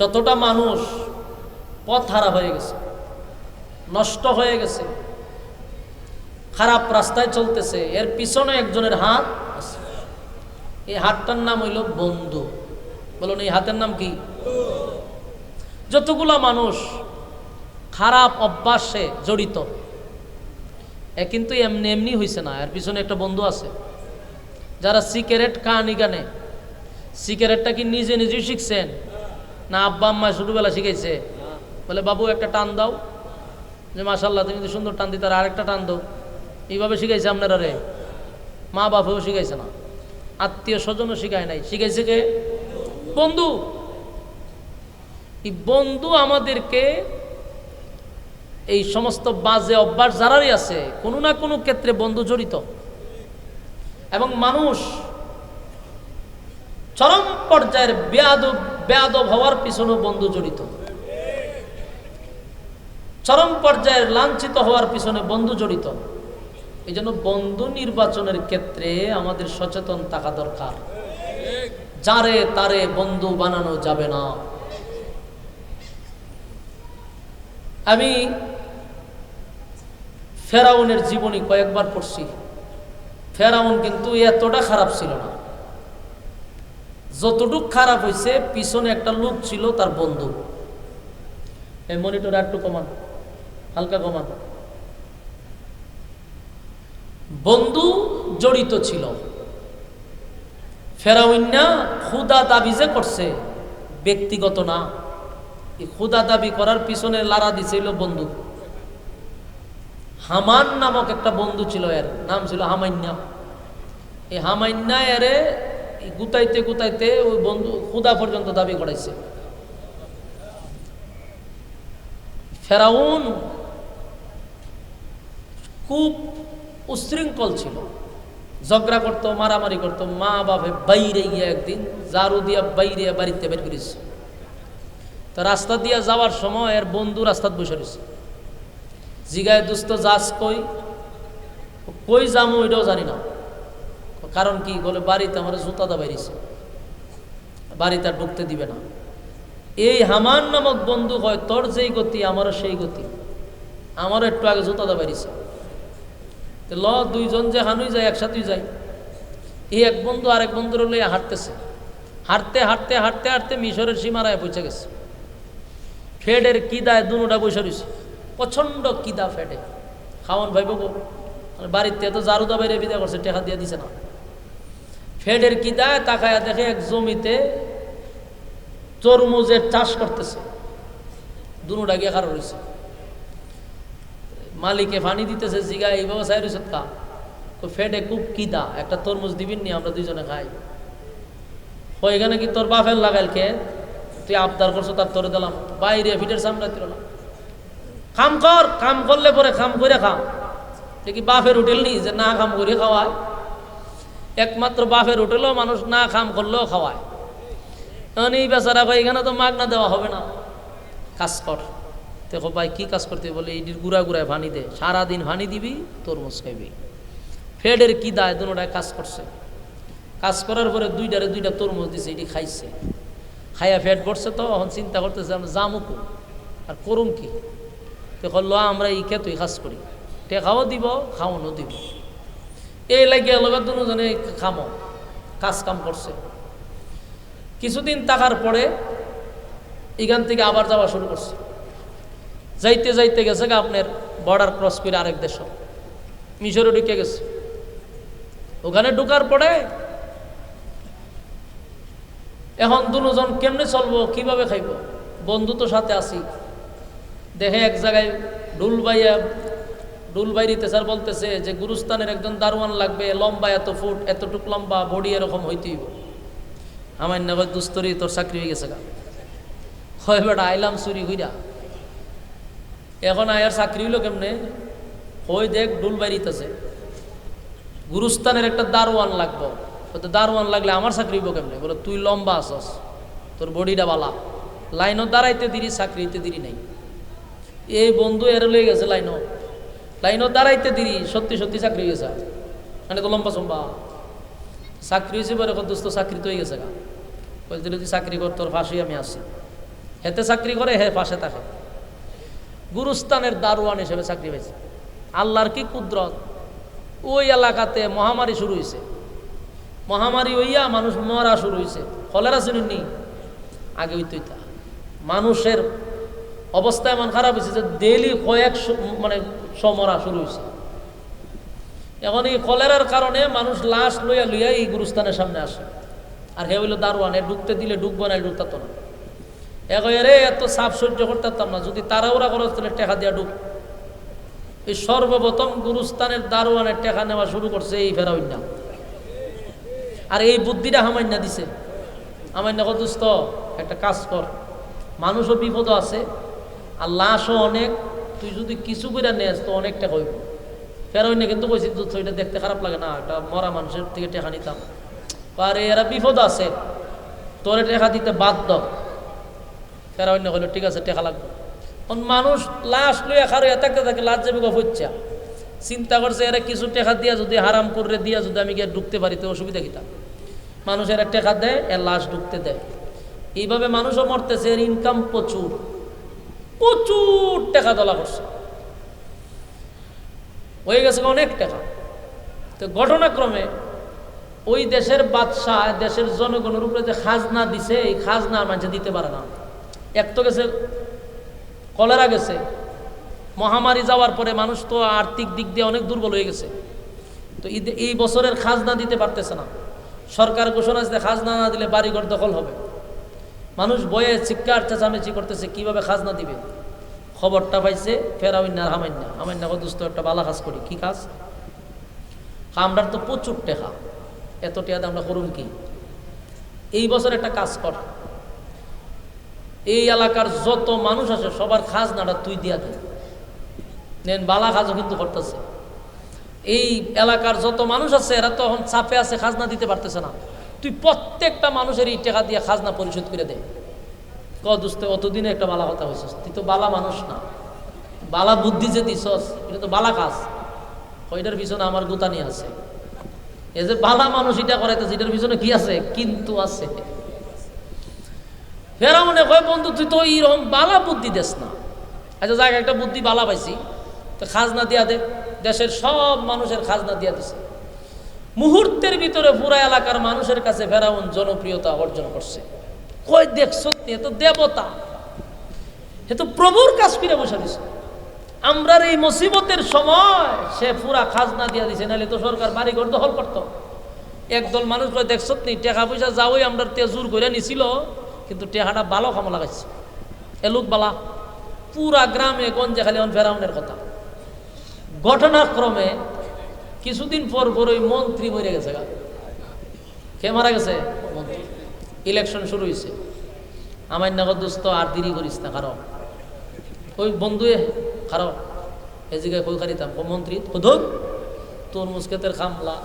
যতটা মানুষ পথ হারা হয়ে গেছে, নষ্ট হয়ে গেছে, খারাপ রাস্তায় চলতেছে, এর পিছনে একজনের হাত আছে। এই হাতটার নাম হইল বন্ধু। বলুন, এই হাতের নাম কি? যতগুলা মানুষ খারাপ অভ্যাসে জড়িত, এ কিন্তু এমনি এমনি হয়েছে না, এর পিছনে একটা বন্ধু আছে, যারা সিগারেট কাহানি গানে। সিগারেটটা কি নিজে নিজেই শিখছেন? না, আব্বা আম্মা ছোটবেলা শিখাইছে। বলে, বাবু, একটা টান দাও। যে মাসাল্লাহ তুমি তো সুন্দর টান দিতে আর আরেকটা টান দাও। এইভাবে শিখাইছে আপনারা রে। মা বাপেও শিখাইছে না। আত্মীয় স্বজনও শিখায় নাই। শিখাইছে কে? বন্ধু। এই বন্ধু আমাদেরকে এই সমস্ত বাজে অভ্যাস যারারই আছে, কোনো না কোনো ক্ষেত্রে বন্ধু জড়িত। এবং মানুষ চরম পর্যায়ের বেয়াদব বেয়াদব হওয়ার পিছনেও বন্ধু জড়িত। চরম পর্যায়ের লাঞ্ছিত হওয়ার পিছনে বন্ধু জড়িত। এই জন্য বন্ধু নির্বাচনের ক্ষেত্রে আমাদের সচেতন থাকা দরকার। যারে তারে বন্ধু বানানো যাবে না। আমি ফেরাউনের জীবনী কয়েকবার পড়ছি। ফেরাউন কিন্তু এতটা খারাপ ছিল না। যতটুক খারাপ হয়েছে পিছনে একটা লোক ছিল তার বন্ধু। এই মনিটর একটু কমান, হালকা কমান। বন্ধু জড়িত ছিল। ফেরাউন্না ক্ষুদা দাবি যে করছে, ব্যক্তিগত না। ক্ষুদা দাবি করার পিছনে লারা দিছিল বন্ধু। হামান নামক একটা বন্ধু ছিল এর, নাম ছিল হামান্যা এই হামান্যা এরে গুতাইতে গুতাইতে ওই বন্ধু ক্ষুদা পর্যন্ত দাবি করাইছে। ফেরাউন খুব উশৃঙ্খল ছিল। ঝগড়া করতো, মারামারি করতো, মা বাপে বাইরে গিয়ে একদিন জারু দিয়া বাইরে বাড়িতে বের করেছে। তো রাস্তা দিয়া যাওয়ার সময় এর বন্ধু রাস্তাত বসে রয়েছে। জিগায় দুস্থ যাস কই? কই যামু, এটাও জানি না। কারণ কি? বলে, বাড়িতে আমার জুতা দা বাইরেছে বাড়িতে আর ঢুকতে দিবে না। এই হামান নামক বন্ধু হয় তোর যেই গতি, আমারও সেই গতি। আমারও একটু আগে জুতা দা বাইরেছে ল, দুইজন যে হানুই যায়, একসাথেই যাই এই এক বন্ধু আর এক বন্ধুর লইয়া হাঁটতেছে। হাঁটতে হাঁটতে হাঁটতে হাঁটতে মিশরের সীমারায় পৌঁছে গেছে। ফেডের কিদায় দুটা বসে রয়েছে প্রচণ্ড কিদা ফেডে। খাওয়ান ভাই বাবু বাড়িতে তো জারুদা বাইরে বিদায় করছে টেকা দিয়ে দিছে না। ফেডের কিদায় তাকায়া দেখে এক জমিতে তরমুজের চাষ করতেছে। দুটা গিয়ে খারাপ রয়েছে। মালিকে পানি দিতেছে জিগা এই ব্যবসায় রয়েছে কা তো ফেডে খুব কিদা একটা তরমুজ দিবিন নি আমরা দুইজনে খাই। ও এখানে কি তোর বাফের লাগাইল কে তুই আবদার করছ, তার তোরে দিলাম। বাইরে ফিটের সামনে দিলাম কাম কর কাম করলে পরে কাম করে খা। সে কি বাফের হোটেল নি? যে না কাম করে খাওয়ায়। একমাত্র বাফের হোটেলেও মানুষ না খাম করলেও খাওয়ায়। এখন এই বেচারা ভাই, এখানে তো মাগ না দেওয়া হবে না। কাজ কর। দেখো ভাই, কি কাজ করতে বলে এইটির গুড়া গুড়ায় ভানি দে। সারাদিন ভানি দিবি, তরমুজ খাইবি। ফেডের কি দায়? দুটায় কাজ করছে। কাজ করার পরে দুইটারে দুইটা তরমুজ দিছে এটি খাইছে। খাইয়া ফেট পড়ছে তো, এখন চিন্তা করতেছে আমরা জামুকু আর করুম কি? দেখো, ল, আমরা এই খেতুই কাজ করি। টেকাও দিব, খাওয়ানো দিব। এই লাগিয়ে লগে দুজনে খামো কাজ কাম করছে। কিছুদিন থাকার পরে এখান থেকে আবার যাওয়া শুরু করছে। যাইতে যাইতে গেছে গা আপনার বর্ডার ক্রস করে আরেক দেশ। মিশরে ঢুকে গেছে। ওখানে ঢুকার পরে এখন দুজন কেমনে চলবো, কীভাবে খাইব? বন্ধু তো সাথে আছি। দেখে এক জায়গায় ডুল বাইয়া ডুল বাইরিতে স্যার বলতেছে যে গুরুস্থানের একজন দারোয়ান লাগবে, লম্বা এত ফুট, এতটুক লম্বা বডি এরকম হইতেই আমার নগর দুস্তরি, তোর চাকরি হয়ে গেছে গা। হয় বেটা, আইলাম চুরি হইরা এখন আয়ার চাকরি হইল কেমনে? হই দেখ ডুল বাইরিতেছে গুরুস্থানের একটা দারোয়ান লাগবো। তো দারোয়ান লাগলে আমার চাকরি হইব কেমনে? বলে, তুই লম্বা আসস তোর বডিটা বালা। লাইনও দাঁড়াইতে দিরি, চাকরিতে দিরি নাই। এই বন্ধু এর লয়ে গেছে লাইনও লাইনও দাঁড়াইতে দিরি, সত্যি সত্যি চাকরি হয়ে গেছে মানে তো লম্বা সম্বা চাকরি হয়েছে বলে দোস্ত চাকরি তো হয়ে গেছে গা। বলছিল তুই চাকরি কর, তোর ফাঁসি আমি আসি হেতে চাকরি করে, হে পাশে থাকে। গুরুস্থানের দারোয়ান হিসেবে চাকরি পেয়েছে। আল্লাহর কি কুদরত? ওই এলাকাতে মহামারী শুরু হয়েছে। মহামারী হইয়া মানুষ মরা শুরু হয়েছে। কলেরা শুনুননি আগে ইতা। মানুষের অবস্থা এমন খারাপ হয়েছে যে ডেলি কয়েক মানে শ মরা শুরু হয়েছে। এখন এই কলেরার কারণে মানুষ লাশ লইয়া লইয়া এই গুরুস্থানের সামনে আসে। আর হে হইল দারোয়ান, এ ঢুকতে দিলে ঢুকবো না ঢুকতাতো না। এক রে, এত সাপ সহ্য করতে পারতাম না, যদি ওরা খরচ তাহলে টেকা দিয়া ঢুক এই সর্বপ্রথম গুরুস্থানের দারোয়ানের টেকা নেওয়া শুরু করছে এই ফেরাউন্না আর এই বুদ্ধিটা হামান্না দিছে। হামান্না কদুস্ত একটা কাজ কর। মানুষও বিপদ আছে আর লাশও অনেক, তুই যদি কিছু করে নেস তো অনেক টাকা হইব। ফেরাউন্না কিন্তু কইছি তো এটা দেখতে খারাপ লাগে না একটা মরা মানুষের থেকে টেকা নিতাম। আরে, এরা বিপদ আছে। তোরে টেকা দিতে বাধ্য ফেরাউন্না কইলো, ঠিক আছে, টেকা লাগবে। মানুষ লাশ লইয়া খারো থাকতে থাকে লাশ যাবে গফচ্ছা চিন্তা করছে, এরা কিছু টেকা দিয়া যদি হারাম করে দিয়া যদি আমি গিয়ে ঢুকতে পারি, তো অসুবিধা কিতা মানুষ এরা টেকা দেয় এর লাশ ঢুকতে দেয়। এইভাবে মানুষও মরতেছে, এর ইনকাম প্রচুর। প্রচুর টাকা দলা করছে। হয়ে গেছে অনেক টাকা। তো ঘটনাক্রমে ওই দেশের বাদশাহ, দেশের জনগণের উপরে যে খাজনা দিছে, এই খাজনা মানুষ দিতে পারে না। এক তো গেছে, কলেরা গেছে। মহামারী যাওয়ার পরে মানুষ তো আর্থিক দিক দিয়ে অনেক দুর্বল হয়ে গেছে। তো এই বছরের খাজনা দিতে পারতেছে না। সরকার ঘোষণা আছে খাজনা না দিলে বাড়িঘর দখল হবে। মানুষ বয়ে চিৎকার, চেঁচামেচি করতেছে, কীভাবে খাজনা দিবে? খবরটা পাইছে ফেরাউন্না আর হামাইন্না হামাইন্না দুস্থ একটা বালা কাজ করি, কি কাজ? আমরার তো প্রচুর টেকা। এত টেকাতে আমরা করুন কি? এই বছর একটা কাজ কর। এই এলাকার যত মানুষ আছে, সবার খাজনাটা তুই দিয়া দে। নেন, বালা খাজও কিন্তু করতেছে। এই এলাকার যত মানুষ আছে, এরা তো এখন চাপে আছে, খাজনা দিতে পারতেছে না। তুই প্রত্যেকটা মানুষের এই টাকা দিয়ে খাজনা পরিশোধ করে দে। ক অতদিনে একটা বালা কথা হয়েছিস তুই তো বালা মানুষ না। বালা বুদ্ধি যে দিছস, এটা তো বালা কাজ। ওইটার পিছনে আমার গুতানি আছে। এই যে বালা মানুষ এটা করাইতেছে, এটার পিছনে কি আছে? কিন্তু আছে। ফেরাউনে কয়, বন্ধু, তুই তো এইরকম বালা বুদ্ধি দেস না। আচ্ছা যাক, একটা বুদ্ধি বালা পাইছি। তো খাজনা দিয়া দে। দেশের সব মানুষের খাজনা দিয়া দিছে। মুহূর্তের ভিতরে পুরা এলাকার মানুষের কাছে ফেরাউন জনপ্রিয়তা অর্জন করছে। কই দেখ সত্যি তো দেবতা। এ তো প্রভুর কাজ ফিরে বসে দিছে। আমরার এই মুসিবতের সময় সে পুরা খাজনা দিয়া দিছে, নাহলে তো সরকার বাড়ি ঘর দখল করতো। একদল মানুষ কয় দেখছ নি টাকা পয়সা যাওই আমরা তেজুর করে নিছিল, কিন্তু টেকাটা ভালো কাম লাগাইছে। এলুক বালা, পুরা গ্রামে গঞ্জে খালি ফেরাউনের কথা। ঘটনাক্রমে কিছুদিন পর পর ওই মন্ত্রী মরে গেছে গা। কে মারা গেছে? মন্ত্রী। ইলেকশন শুরু হয়েছে আমার নগদ দোস্ত আর দেরি করিস না, কারণ ওই বন্ধুয়ে এই জায়গায় কই খারিতাম মন্ত্রী হদুক তোর মুসকেতের খামলা,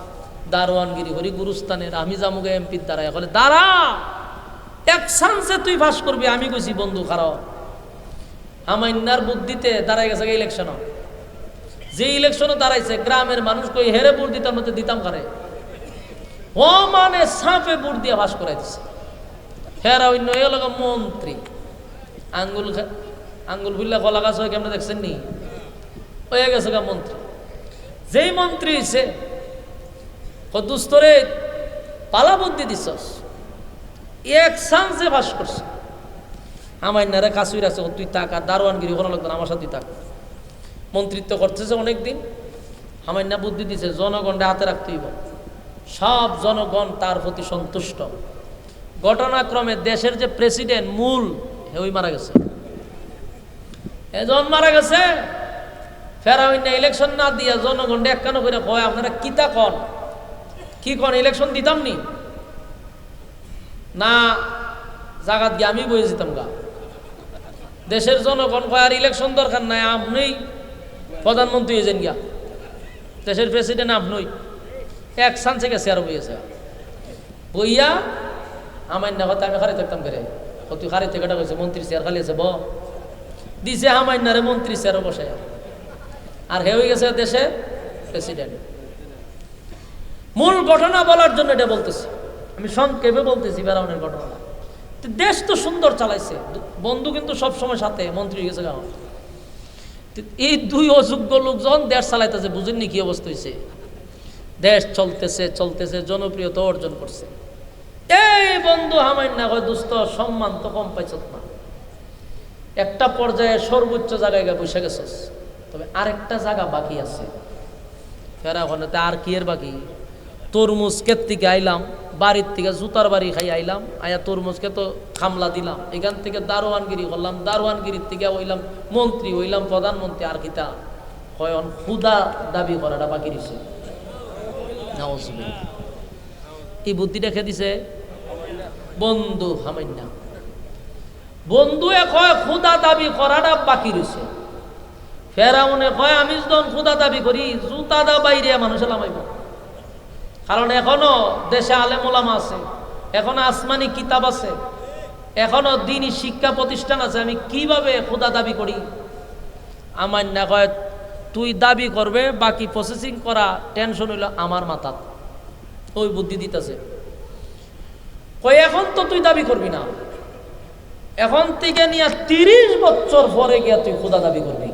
দারোয়ানগিরি হরি গুরুস্থানের আমি জামুগে এমপির দ্বারাই বলে দাঁড়া, এক চান্সে তুই ফাঁস করবি, আমি কইছি বন্ধু খারাপ আমাইনার বুদ্ধিতে দাঁড়াই গেছে ইলেকশন যে ইলেকশনও দাঁড়াইছে গ্রামের মানুষ কই হেরে ভোট দিতাম মধ্যে দিতাম কারে? ও মানে সাপে ভোট দিয়ে করাই দিছে হেরা অন্য এ লগা মন্ত্রী। আঙ্গুল আঙ্গুল বুল্লা কলা গাছ হয় কেমন দেখছেন নি? হয়ে গেছে গা মন্ত্রী। যেই মন্ত্রী হয়েছে দুস্তরে পালা বুদ্ধি দিছস। এক চান্সে বাস করছে। আমার নারে কাশুই আছে তুই তাক দারোয়ানগিরি কোনো লাগতো না, আমার সাথে তাক মন্ত্রিত্ব করতেছে অনেক দিন আমার না বুদ্ধি দিছে, জনগণকে হাতে রাখতে হইব। সব জনগণ তার প্রতি সন্তুষ্ট। ঘটনাক্রমে দেশের যে প্রেসিডেন্ট, মূল ওই মারা গেছে। এজন মারা গেছে। ফেরাউন্না ইলেকশন না দিয়া জনগণ একখানো করে কয় আপনারা কিতা কন? কি কন ইলেকশন দিতাম নি? না, জাগাত গিয়ে আমি বয়ে যেতাম গা। দেশের জনগণ কয়, আর ইলেকশন দরকার নাই আপনি প্রধানমন্ত্রী হয়েছেন গিয়া। দেশের প্রেসিডেন্ট আপনি এক চান্সে গেছে আর বইয়েছে বইয়া আমার না কথা আমি খারি থাকতাম করে তুই খারি থেকে কইছে মন্ত্রী চেয়ার খালি আছে, ব। দিছে আমার নারে মন্ত্রী চেয়ারও বসে আর হে হয়ে গেছে দেশে প্রেসিডেন্ট মূল ঘটনা বলার জন্য এটা বলতেছি। আমি সংক্ষেপে বলতেছি বেড়াউনের ঘটনা। দেশ তো সুন্দর চালাইছে। বন্ধু কিন্তু সব সময় সাথে, মন্ত্রী হয়ে গেছে গাঁও। তো এই দুই অযোগ্য লোকজন দেশ চালাইতেছে বুঝেননি কি অবস্থা হয়েছে দেশ চলতেছে চলতেছে, জনপ্রিয়তা অর্জন করছে। এই বন্ধু হামাই না হয় দুস্থ সম্মান তো কম পাইছ না একটা পর্যায়ে সর্বোচ্চ জায়গায় গিয়ে বসে গেছস। তবে আরেকটা জায়গা বাকি আছে। ফেরা ওখানে আর কি এর বাকি? তরমুজ ক্ষেত থেকে আইলাম বাড়ির থেকে জুতার বাড়ি খাই আইলাম, আয়া তরমুজকে তো খামলা দিলাম। এখান থেকে দারোয়ানগিরি করলাম, দারোয়ানগিরির থেকে হইলাম মন্ত্রী, হইলাম প্রধানমন্ত্রী, আর কিতা হয় খুদা দাবি করাটা বাকি নাউজুবিল্লাহ। এই বুদ্ধিটা খেয়ে দিছে? বন্ধু হামাইনা বন্ধু কয় খুদা দাবি করাটা বাকি রয়েছে ফেরাউনে কয়, আমি যখন খুদা দাবি করি, জুতা দা বাইরে মানুষে লামাইব। কারণ এখনও দেশে আলেম ওলামা আছে, এখনও আসমানি কিতাব আছে, এখনও দিনই শিক্ষা প্রতিষ্ঠান আছে, আমি কীভাবে খুদা দাবি করি? আমার না কয় তুই দাবি করবে, বাকি প্রসেসিং করা টেনশন হইল আমার মাথাত। ওই বুদ্ধি দিতেছে। কই এখন তো তুই দাবি করবি না। এখন থেকে নিয়ে তিরিশ বছর পরে গিয়া তুই খোদা দাবি করবি।